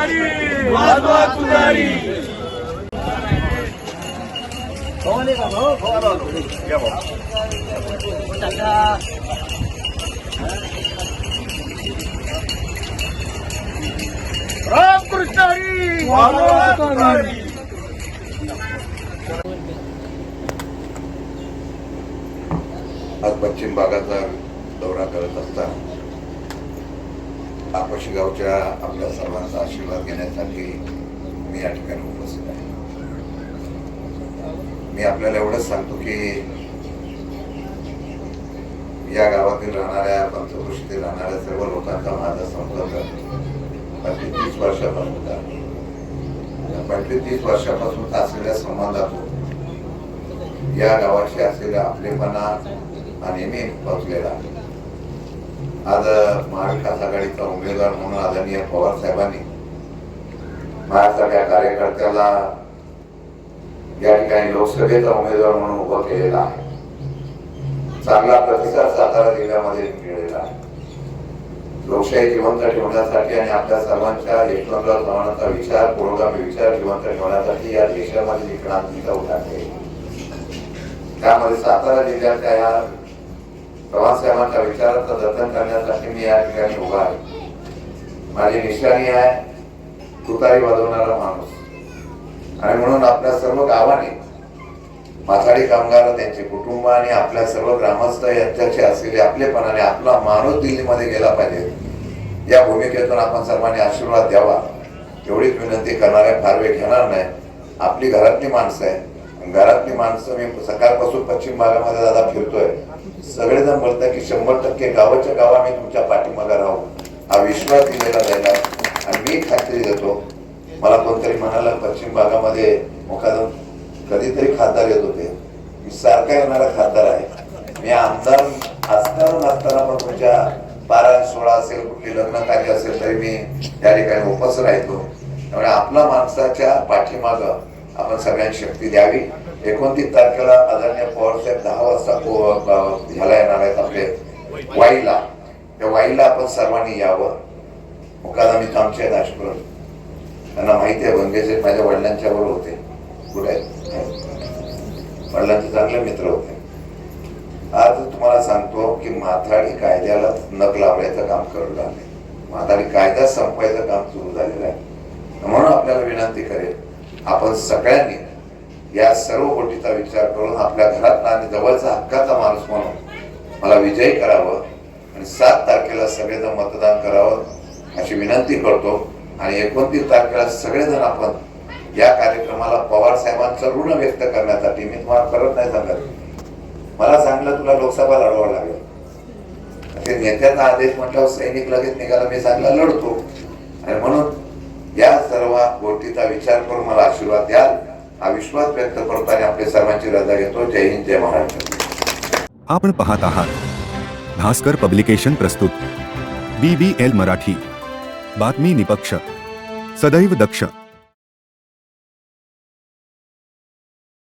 रामकृष्ण हरी। रामकृष्ण हरी आज पश्चिम भागाचा दौरा करत असताना आकाशी गावच्या आपल्या सर्वांचा आशीर्वाद घेण्यासाठी मी या ठिकाणी उपस्थित आहे मी आपल्याला एवढंच सांगतो की या गावातील राहणाऱ्या पंचकृषीतील राहणाऱ्या सर्व लोकांचा माझा संपर्क पंचवीस तीस वर्षापासून होता पंचवीस तीस वर्षापासून असलेल्या संबंधातून या गावाशी असलेला आपलेपणा हा नेहमी पोचलेला आहे. आज महाविकास आघाडीचा उमेदवार म्हणून आदरणीय पवार साहेबांनी माझ्यासारख्या कार्यकर्त्याला या ठिकाणी लोकसभेचा उमेदवार म्हणून उभं केलेला आहे. चांगला प्रतिसाद सातारा जिल्ह्यामध्ये मिळेला आहे. लोकशाही जिवंत ठेवण्यासाठी आणि आपल्या सर्वांच्या यशवंतराव चव्हाणांचा विचार पुरोगामी विचार जिवंत ठेवण्यासाठी या देशामध्ये जी क्रांतीचा उठाणे त्यामध्ये सातारा जिल्ह्याच्या या प्रवाससाहेबांच्या विचाराचं जतन करण्यासाठी मी या ठिकाणी उभा आहे. माझी निशाणी आहे तुतारी वाजवणारा माणूस. आणि म्हणून आपल्या सर्व गावाने माथाडी कामगार त्यांचे कुटुंब आणि आपल्या सर्व ग्रामस्थ यांच्याशी असलेले आपलेपणाने आपला माणूस दिल्लीमध्ये गेला पाहिजे. या भूमिकेतून आपण सर्वांनी आशीर्वाद द्यावा. एवढीच विनंती करणारे आहे फार वेळ घेणार नाही. आपली घरातली माणसं आहे. घरातली माणसं मी सकाळपासून पश्चिम भागामध्ये दादा फिरतोय. सगळेजण म्हणतात की शंभर टक्के गावाच्या गावा मी तुमच्या पाठीमागा राहू. हा विश्वास दिलेला जायला आणि मी खात्री देतो मला कोणतरी म्हणाला पश्चिम भागामध्ये मुखादम कधीतरी खासदार येत होते. मी सारखा येणारा खासदार आहे. मी आमदार असताना नसताना पण तुमच्या बारा सोळा असेल कुठली लग्न कार्य असेल तरी मी त्या ठिकाणी उपस्थित राहतो. त्यामुळे आपला माणसाच्या पाठीमागं आपण सगळ्यांनी शक्ती द्यावी. एकोणतीस तारखेला आदरणीय पवार साहेब दहा वाजता ह्याला येणार आहेत आपले वाईला. त्या वाईला आपण सर्वांनी यावं. मुकादमी आमचे आहेत आशपुर त्यांना माहिती आहे वंगेचे माझ्या वडिलांच्या बरोबर होते. कुठे वडिलांचे चांगले मित्र होते. आज तुम्हाला सांगतो की माथाडी कायद्याला नक लावण्याचं काम करू लागले माथाडी कायदा संपवायचं काम सुरू झालेलं आहे. म्हणून आपल्याला विनंती करेल आपण सगळ्यांनी या सर्व गोष्टीचा विचार करून आपल्या घरातला आणि जवळचा हक्काचा माणूस म्हणून मला विजयी करावं आणि सात तारखेला सगळेजण मतदान करावं अशी विनंती करतो. आणि एकोणतीस तारखेला सगळेजण आपण या कार्यक्रमाला पवार साहेबांचं ऋण व्यक्त करण्यासाठी मी तुम्हाला करत नाही सांगत. मला सांगलं तुला लोकसभा लढवावं लागेल. ते नेत्याचा आदेश म्हटल्यावर सैनिक लगेच निघाला मी सांगला लढतो. आणि म्हणून या सर्व गोष्टीचा विचार करून मला आशीर्वाद द्याल. हा विश्वास व्यक्त करताना आणि आपल्या सर्वांची रजा घेतो. जय हिंद जय महाराष्ट्र. आपण पाहत आहात. भास्कर पब्लिकेशन प्रस्तुत. B B L Marathi. बातमी निपक्ष. सदैव दक्ष.